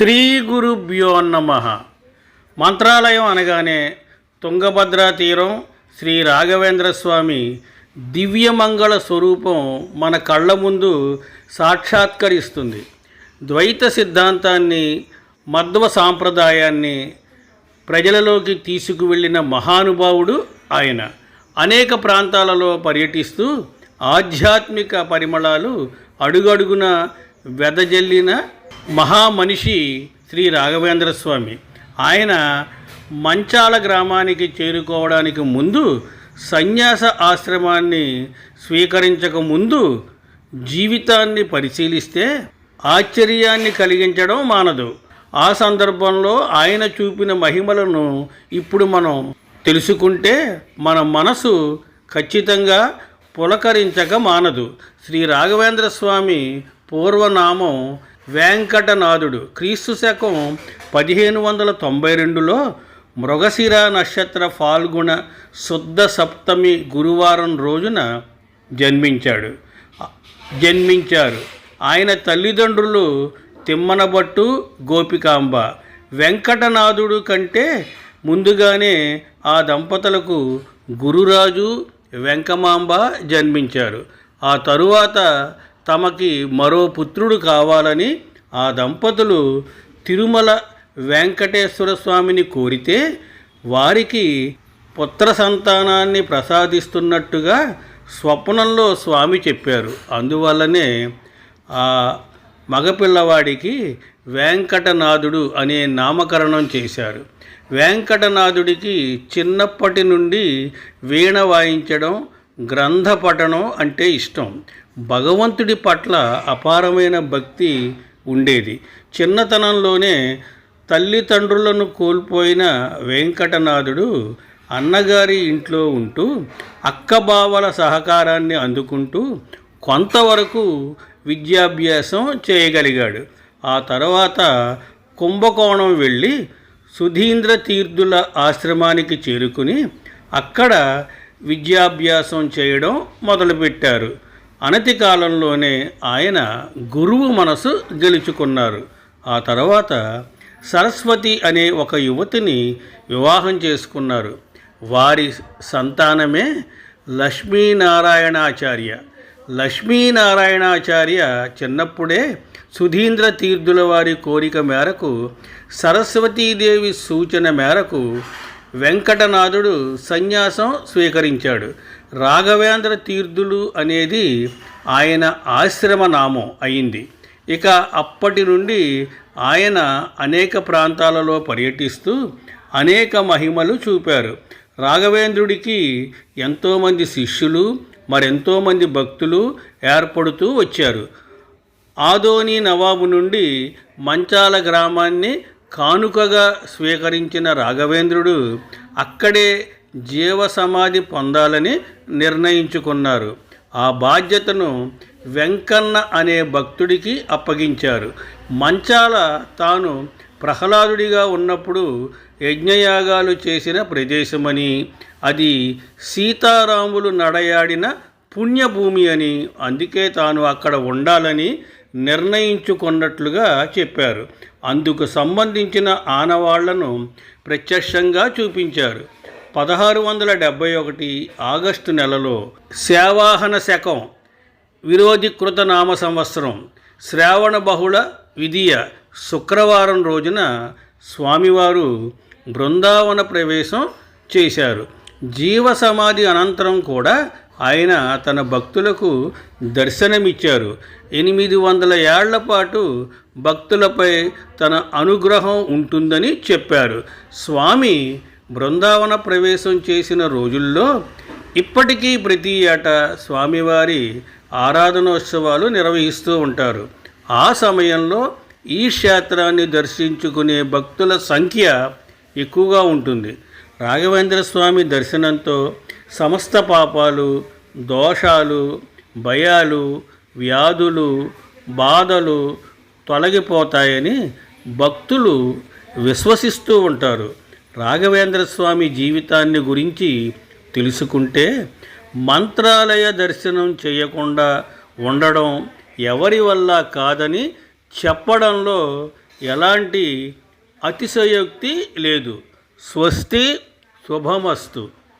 శ్రీ గురుభ్యో నమ. మంత్రాలయం అనగానే తుంగభద్రా తీరం శ్రీ రాఘవేంద్ర స్వామి దివ్యమంగళ స్వరూపం మన కళ్ళ ముందు సాక్షాత్కరిస్తుంది. ద్వైత సిద్ధాంతాన్ని మధ్వ సాంప్రదాయాన్ని ప్రజలలోకి తీసుకువెళ్ళిన మహానుభావుడు ఆయన. అనేక ప్రాంతాలలో పర్యటిస్తూ ఆధ్యాత్మిక పరిమళాలు అడుగడుగున వెదజల్లిన మహామనిషి శ్రీ రాఘవేంద్ర స్వామి. ఆయన మంచాల గ్రామానికి చేరుకోవడానికి ముందు సన్యాస ఆశ్రమాన్ని స్వీకరించక ముందు జీవితాన్ని పరిశీలిస్తే ఆశ్చర్యాన్ని కలిగించడం మానదు. ఆ సందర్భంలో ఆయన చూపిన మహిమలను ఇప్పుడు మనం తెలుసుకుంటే మన మనసు ఖచ్చితంగా పులకరించక మానదు. శ్రీ రాఘవేంద్ర స్వామి పూర్వనామం వెంకటనాథుడు. క్రీస్తు శకం పదిహేను వందల తొంభై రెండులో మృగశిర నక్షత్ర ఫాల్గుణ శుద్ధ సప్తమి గురువారం రోజున జన్మించాడు. జన్మించారు. ఆయన తల్లిదండ్రులు తిమ్మనబట్టు గోపికాంబ. వెంకటనాథుడు కంటే ముందుగానే ఆ దంపతులకు గురురాజు వెంకమాంబ జన్మించారు. ఆ తరువాత తమకి మరో పుత్రుడు కావాలని ఆ దంపతులు తిరుమల వెంకటేశ్వర స్వామిని కోరితే వారికి పుత్ర సంతానాన్ని ప్రసాదిస్తున్నట్టుగా స్వప్నంలో స్వామి చెప్పారు. అందువల్లనే ఆ మగపిల్లవాడికి వెంకటనాథుడు అనే నామకరణం చేశారు. వెంకటనాథుడికి చిన్నప్పటి నుండి వీణ వాయించడం గ్రంథ పఠనం అంటే ఇష్టం. భగవంతుడి పట్ల అపారమైన భక్తి ఉండేది. చిన్నతనంలోనే తల్లిదండ్రులను కోల్పోయిన వెంకటనాథుడు అన్నగారి ఇంట్లో ఉంటూ అక్కబావల సహకారాన్ని అందుకుంటూ కొంతవరకు విద్యాభ్యాసం చేయగలిగాడు. ఆ తర్వాత కుంభకోణం వెళ్ళి సుధీంద్ర తీర్థుల ఆశ్రమానికి చేరుకుని అక్కడ విద్యాభ్యాసం చేయడం మొదలుపెట్టారు. అనతి కాలంలోనే ఆయన గురువు మనసు గెలుచుకున్నారు. ఆ తర్వాత సరస్వతి అనే ఒక యువతిని వివాహం చేసుకున్నారు. వారి సంతానమే లక్ష్మీనారాయణాచార్య. లక్ష్మీనారాయణాచార్య చిన్నప్పుడే సుధీంద్ర తీర్థుల వారి కోరిక మేరకు సరస్వతీదేవి సూచన మేరకు వెంకటనాథుడు సన్యాసం స్వీకరించాడు. రాఘవేంద్ర తీర్థులు అనేది ఆయన ఆశ్రమ నామం అయింది. ఇక అప్పటి నుండి ఆయన అనేక ప్రాంతాలలో పర్యటిస్తూ అనేక మహిమలు చూపారు. రాఘవేంద్రుడికి ఎంతోమంది శిష్యులు మరెంతోమంది భక్తులు ఏర్పడుతూ వచ్చారు. ఆదోని నవాబు నుండి మంచాల గ్రామాన్ని కానుకగా స్వీకరించిన రాఘవేంద్రుడు అక్కడే జీవ సమాధి పొందాలని నిర్ణయించుకున్నారు. ఆ బాధ్యతను వెంకన్న అనే భక్తుడికి అప్పగించారు. మంచాల తాను ప్రహ్లాదుడిగా ఉన్నప్పుడు యజ్ఞయాగాలు చేసిన ప్రదేశమని అది సీతారాములు నడయాడిన పుణ్యభూమి అని అందుకే తాను అక్కడ ఉండాలని నిర్ణయించుకున్నట్లుగా చెప్పారు. అందుకు సంబంధించిన ఆనవాళ్ళను ప్రత్యక్షంగా చూపించారు. పదహారు వందల డెబ్భై ఒకటి ఆగస్టు నెలలో శావాహన శకం విరోధీకృత నామ సంవత్సరం శ్రావణ బహుళ విధియ శుక్రవారం రోజున స్వామివారు బృందావన ప్రవేశం చేశారు. జీవ సమాధి అనంతరం కూడా ఆయన తన భక్తులకు దర్శనమిచ్చారు. ఎనిమిది వందల ఏళ్ళ పాటు భక్తులపై తన అనుగ్రహం ఉంటుందని చెప్పారు. స్వామి బృందావన ప్రవేశం చేసిన రోజుల్లో ఇప్పటికీ ప్రతి ఏటా స్వామివారి ఆరాధనోత్సవాలు నిర్వహిస్తూ ఉంటారు. ఆ సమయంలో ఈ క్షేత్రాన్ని దర్శించుకునే భక్తుల సంఖ్య ఎక్కువగా ఉంటుంది. రాఘవేంద్ర స్వామి దర్శనంతో సమస్త పాపాలు దోషాలు భయాలు వ్యాధులు బాధలు తొలగిపోతాయని భక్తులు విశ్వసిస్తూ ఉంటారు. రాఘవేంద్ర స్వామి జీవితాన్ని గురించి తెలుసుకుంటే మంత్రాలయ దర్శనం చేయకుండా ఉండడం ఎవరి వల్ల కాదని చెప్పడంలో ఎలాంటి అతిశయోక్తి లేదు. స్వస్తి శుభమస్తు.